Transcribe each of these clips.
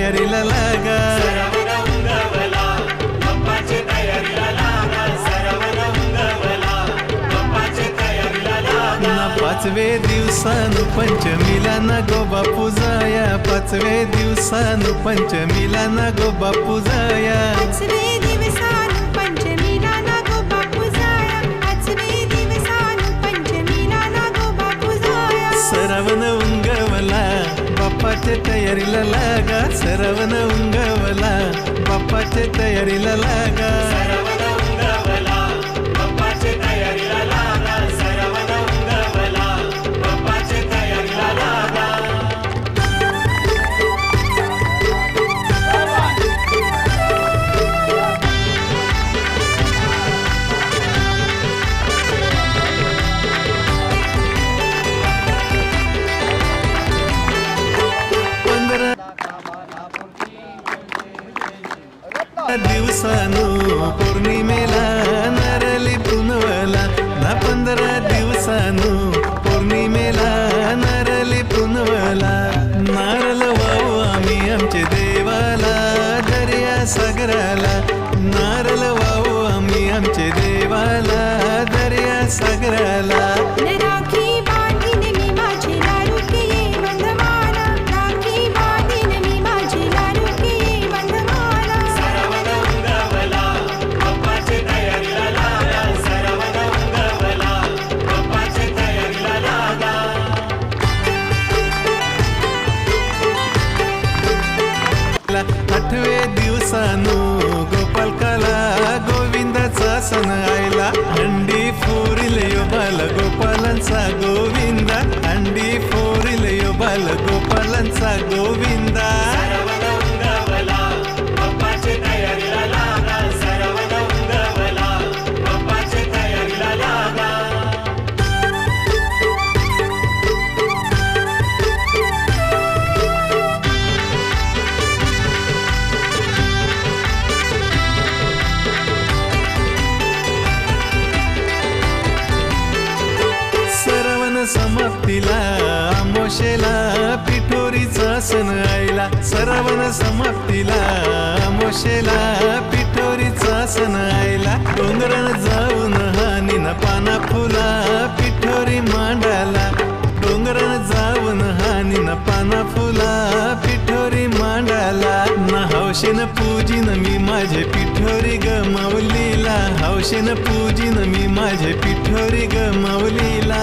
तयारीला लागा ना पाचवे दिवसान पंचमीला ना गो बापू जाया. पाचवे दिवसान पंचमीला ना गो बापू बाप्पाच्या तयारीला लागा सरवण उंगवला बाप्पाच्या तयारीला लागा पंधरा समाप्तीला मोशेला पिठोरीचा सण आयला डोंगरान जाऊन हानी ना पाना फुला पिठोरी मांडाला डोंगरान जाऊन हानी ना पाना फुला पिठोरी मांडाला ना हौशेन पूजीन मी माझे पिठोरी गमावलीला हौशेन पूजीन मी माझे पिठोरी गमावलीला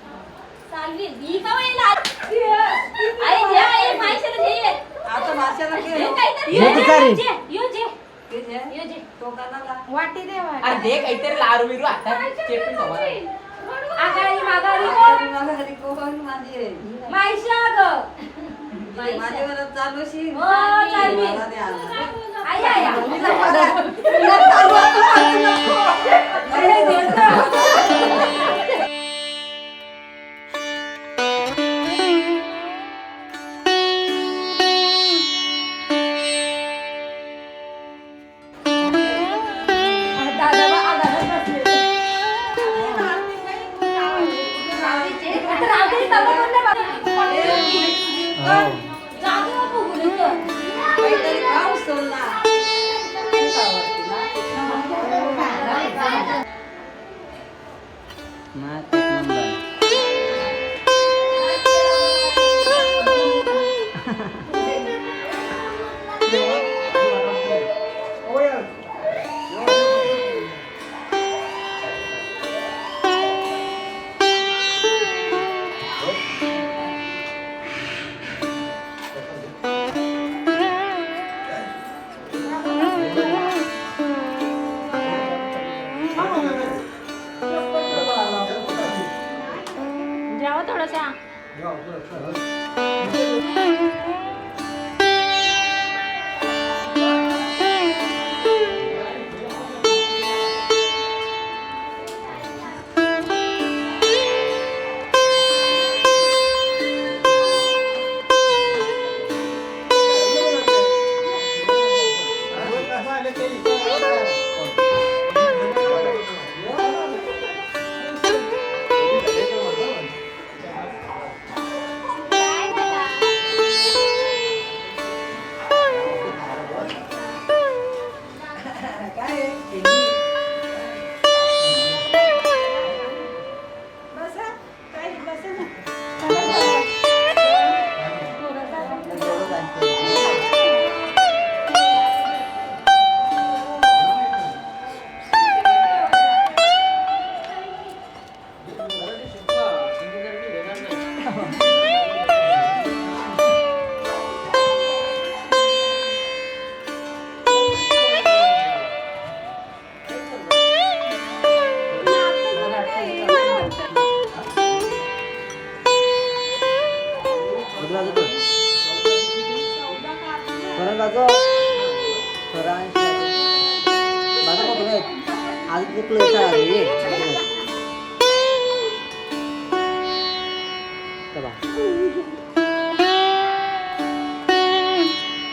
का जे जे हे काहीतरी हे भिकारी. जे यो जे. यो जे. वाटी दे वाटी. अरे दे काहीतरी लारू बिरू आता चेपून आगारी मागारी कोण? माहिशा ग हो चालवी. आई आई на